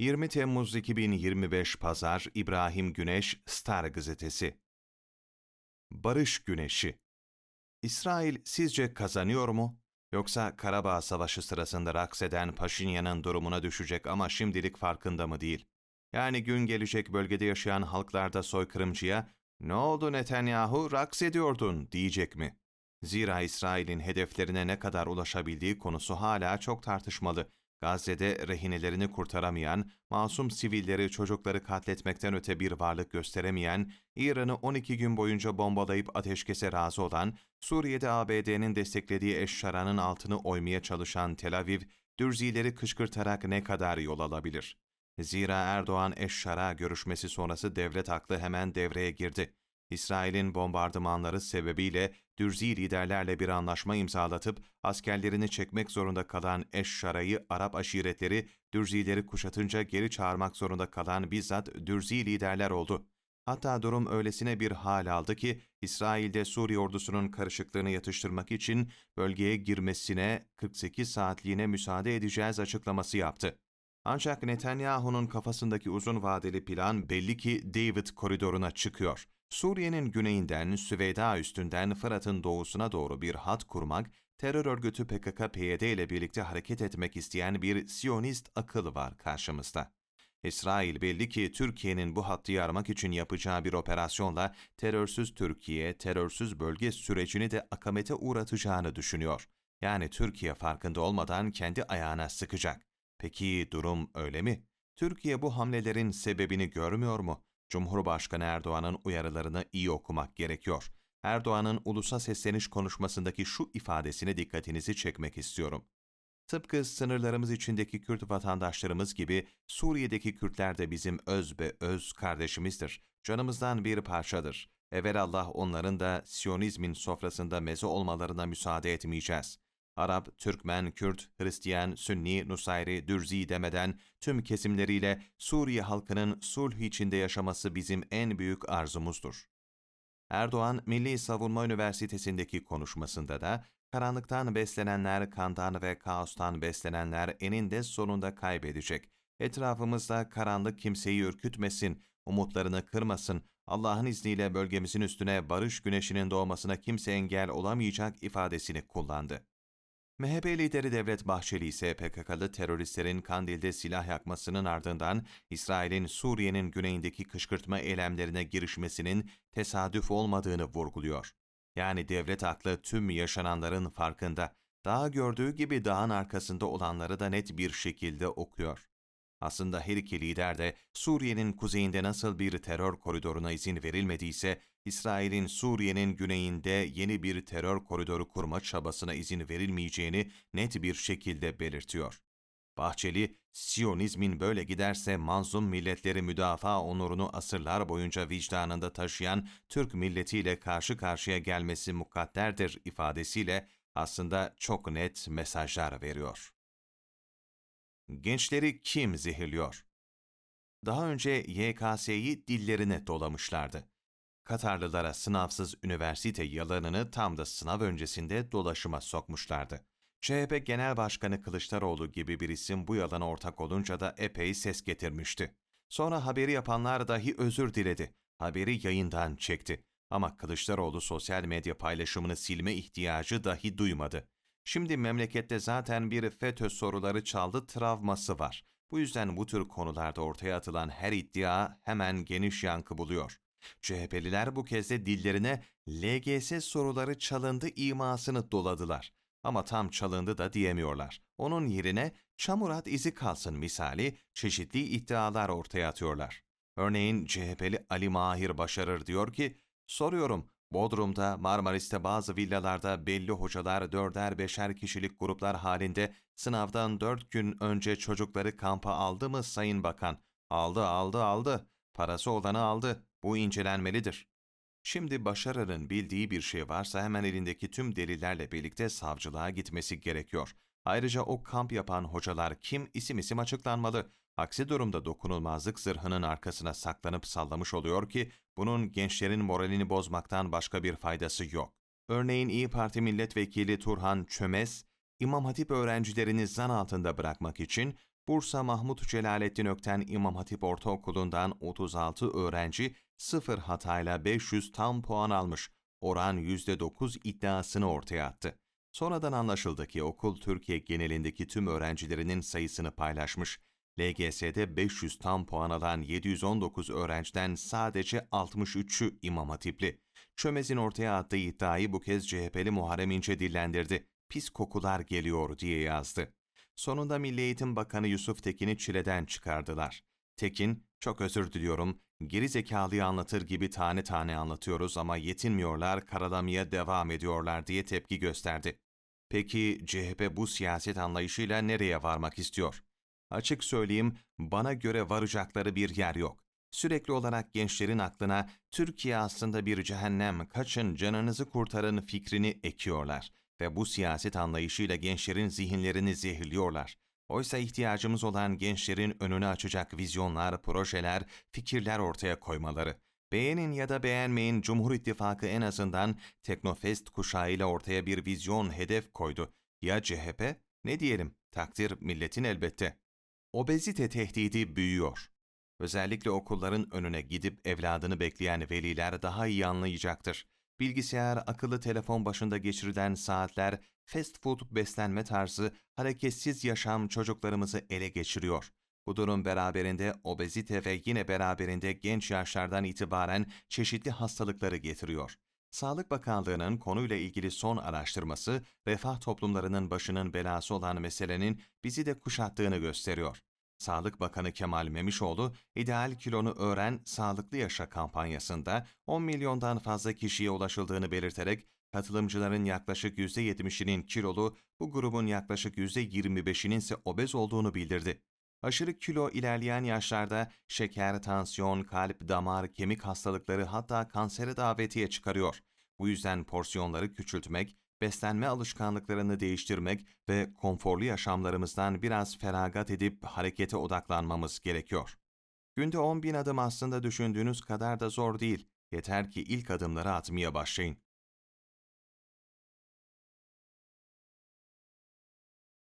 20 Temmuz 2025 Pazar İbrahim Güneş Star Gazetesi Barış Güneşi İsrail sizce kazanıyor mu? Yoksa Karabağ Savaşı sırasında raks eden Paşinyan'ın durumuna düşecek ama şimdilik farkında mı değil? Yani gün gelecek bölgede yaşayan halklarda soykırımcıya ''Ne oldu Netanyahu, raks ediyordun?'' diyecek mi? Zira İsrail'in hedeflerine ne kadar ulaşabildiği konusu hala çok tartışmalı. Gazze'de rehinelerini kurtaramayan, masum sivilleri çocukları katletmekten öte bir varlık gösteremeyen, İran'ı 12 gün boyunca bombalayıp ateşkese razı olan, Suriye'de ABD'nin desteklediği Eşşara'nın altını oymaya çalışan Tel Aviv, Dürzileri kışkırtarak ne kadar yol alabilir? Zira Erdoğan Eşşara görüşmesi sonrası devlet aklı hemen devreye girdi. İsrail'in bombardımanları sebebiyle Dürzi liderlerle bir anlaşma imzalatıp askerlerini çekmek zorunda kalan Eşşara'yı Arap aşiretleri Dürzileri kuşatınca geri çağırmak zorunda kalan bizzat Dürzi liderler oldu. Hatta durum öylesine bir hal aldı ki İsrail'de Suriye ordusunun karışıklığını yatıştırmak için bölgeye girmesine 48 saatliğine müsaade edeceğiz açıklaması yaptı. Ancak Netanyahu'nun kafasındaki uzun vadeli plan belli ki David koridoruna çıkıyor. Suriye'nin güneyinden Süveyda üstünden Fırat'ın doğusuna doğru bir hat kurmak, terör örgütü PKK-PYD ile birlikte hareket etmek isteyen bir Siyonist akıl var karşımızda. İsrail belli ki Türkiye'nin bu hattı yarmak için yapacağı bir operasyonla terörsüz Türkiye, terörsüz bölge sürecini de akamete uğratacağını düşünüyor. Yani Türkiye farkında olmadan kendi ayağına sıkacak. Peki durum öyle mi? Türkiye bu hamlelerin sebebini görmüyor mu? Cumhurbaşkanı Erdoğan'ın uyarılarını iyi okumak gerekiyor. Erdoğan'ın ulusa sesleniş konuşmasındaki şu ifadesine dikkatinizi çekmek istiyorum. Tıpkı sınırlarımız içindeki Kürt vatandaşlarımız gibi Suriye'deki Kürtler de bizim öz be öz kardeşimizdir. Canımızdan bir parçadır. Evelallah onların da Siyonizmin sofrasında meze olmalarına müsaade etmeyeceğiz. Arap, Türkmen, Kürt, Hristiyan, Sünni, Nusayri, Dürzi demeden tüm kesimleriyle Suriye halkının sulh içinde yaşaması bizim en büyük arzumuzdur. Erdoğan, Milli Savunma Üniversitesi'ndeki konuşmasında da karanlıktan beslenenler, kandan ve kaostan beslenenler eninde sonunda kaybedecek. Etrafımızda karanlık kimseyi ürkütmesin, umutlarını kırmasın, Allah'ın izniyle bölgemizin üstüne barış güneşinin doğmasına kimse engel olamayacak ifadesini kullandı. MHP lideri Devlet Bahçeli ise PKK'lı teröristlerin Kandil'de silah yakmasının ardından İsrail'in Suriye'nin güneyindeki kışkırtma eylemlerine girişmesinin tesadüf olmadığını vurguluyor. Yani devlet aklı tüm yaşananların farkında, daha gördüğü gibi dağın arkasında olanları da net bir şekilde okuyor. Aslında her iki lider de Suriye'nin kuzeyinde nasıl bir terör koridoruna izin verilmediyse, İsrail'in Suriye'nin güneyinde yeni bir terör koridoru kurma çabasına izin verilmeyeceğini net bir şekilde belirtiyor. Bahçeli, Siyonizmin böyle giderse manzum milletleri müdafaa onurunu asırlar boyunca vicdanında taşıyan Türk milletiyle karşı karşıya gelmesi mukadderdir ifadesiyle aslında çok net mesajlar veriyor. Gençleri kim zehirliyor? Daha önce YKS'yi dillerine dolamışlardı. Katarlılara sınavsız üniversite yalanını tam da sınav öncesinde dolaşıma sokmuşlardı. CHP Genel Başkanı Kılıçdaroğlu gibi bir isim bu yalana ortak olunca da epey ses getirmişti. Sonra haberi yapanlar dahi özür diledi. Haberi yayından çekti. Ama Kılıçdaroğlu sosyal medya paylaşımını silme ihtiyacı dahi duymadı. Şimdi memlekette zaten bir FETÖ soruları çaldı travması var. Bu yüzden bu tür konularda ortaya atılan her iddia hemen geniş yankı buluyor. CHP'liler bu kez de dillerine LGS soruları çalındı imasını doladılar. Ama tam çalındı da diyemiyorlar. Onun yerine çamurat izi kalsın misali çeşitli iddialar ortaya atıyorlar. Örneğin CHP'li Ali Mahir Başarır diyor ki, soruyorum Bodrum'da, Marmaris'te bazı villalarda belli hocalar dörder beşer kişilik gruplar halinde sınavdan dört gün önce çocukları kampa aldı mı Sayın Bakan? Aldı, aldı, aldı. Parası olanı aldı. Bu incelenmelidir. Şimdi Başarar'ın bildiği bir şey varsa hemen elindeki tüm delillerle birlikte savcılığa gitmesi gerekiyor. Ayrıca o kamp yapan hocalar kim isim isim açıklanmalı. Aksi durumda dokunulmazlık zırhının arkasına saklanıp sallamış oluyor ki bunun gençlerin moralini bozmaktan başka bir faydası yok. Örneğin İyi Parti Milletvekili Turhan Çömez, İmam Hatip öğrencilerini zan altında bırakmak için Bursa Mahmut Celalettin Ökten İmam Hatip Ortaokulu'ndan 36 öğrenci sıfır hatayla 500 tam puan almış. Oran %9 iddiasını ortaya attı. Sonradan anlaşıldı ki okul Türkiye genelindeki tüm öğrencilerinin sayısını paylaşmış. LGS'de 500 tam puan alan 719 öğrenciden sadece 63'ü İmam Hatipli. Çömez'in ortaya attığı iddiayı bu kez CHP'li Muharrem İnce dillendirdi. Pis kokular geliyor diye yazdı. Sonunda Milli Eğitim Bakanı Yusuf Tekin'i çileden çıkardılar. Tekin, çok özür diliyorum, geri zekalıyı anlatır gibi tane tane anlatıyoruz ama yetinmiyorlar, karalamaya devam ediyorlar diye tepki gösterdi. Peki CHP bu siyaset anlayışıyla nereye varmak istiyor? Açık söyleyeyim, bana göre varacakları bir yer yok. Sürekli olarak gençlerin aklına Türkiye aslında bir cehennem, kaçın canınızı kurtarın fikrini ekiyorlar ve bu siyaset anlayışıyla gençlerin zihinlerini zehirliyorlar. Oysa ihtiyacımız olan gençlerin önünü açacak vizyonlar, projeler, fikirler ortaya koymaları. Beğenin ya da beğenmeyin Cumhur İttifakı en azından Teknofest kuşağıyla ortaya bir vizyon, hedef koydu. Ya CHP? Ne diyelim? Takdir milletin elbette. Obezite tehdidi büyüyor. Özellikle okulların önüne gidip evladını bekleyen veliler daha iyi anlayacaktır. Bilgisayar, akıllı telefon başında geçirilen saatler, fast food beslenme tarzı, hareketsiz yaşam çocuklarımızı ele geçiriyor. Bu durum beraberinde obezite ve yine beraberinde genç yaşlardan itibaren çeşitli hastalıkları getiriyor. Sağlık Bakanlığı'nın konuyla ilgili son araştırması, refah toplumlarının başının belası olan meselenin bizi de kuşattığını gösteriyor. Sağlık Bakanı Kemal Memişoğlu, ideal kilonu öğren, sağlıklı yaşa kampanyasında 10 milyondan fazla kişiye ulaşıldığını belirterek, katılımcıların yaklaşık %70'inin kilolu, bu grubun yaklaşık %25'inin ise obez olduğunu bildirdi. Aşırı kilo ilerleyen yaşlarda şeker, tansiyon, kalp, damar, kemik hastalıkları hatta kansere davetiye çıkarıyor. Bu yüzden porsiyonları küçültmek, beslenme alışkanlıklarını değiştirmek ve konforlu yaşamlarımızdan biraz feragat edip harekete odaklanmamız gerekiyor. Günde 10 bin adım aslında düşündüğünüz kadar da zor değil. Yeter ki ilk adımları atmaya başlayın.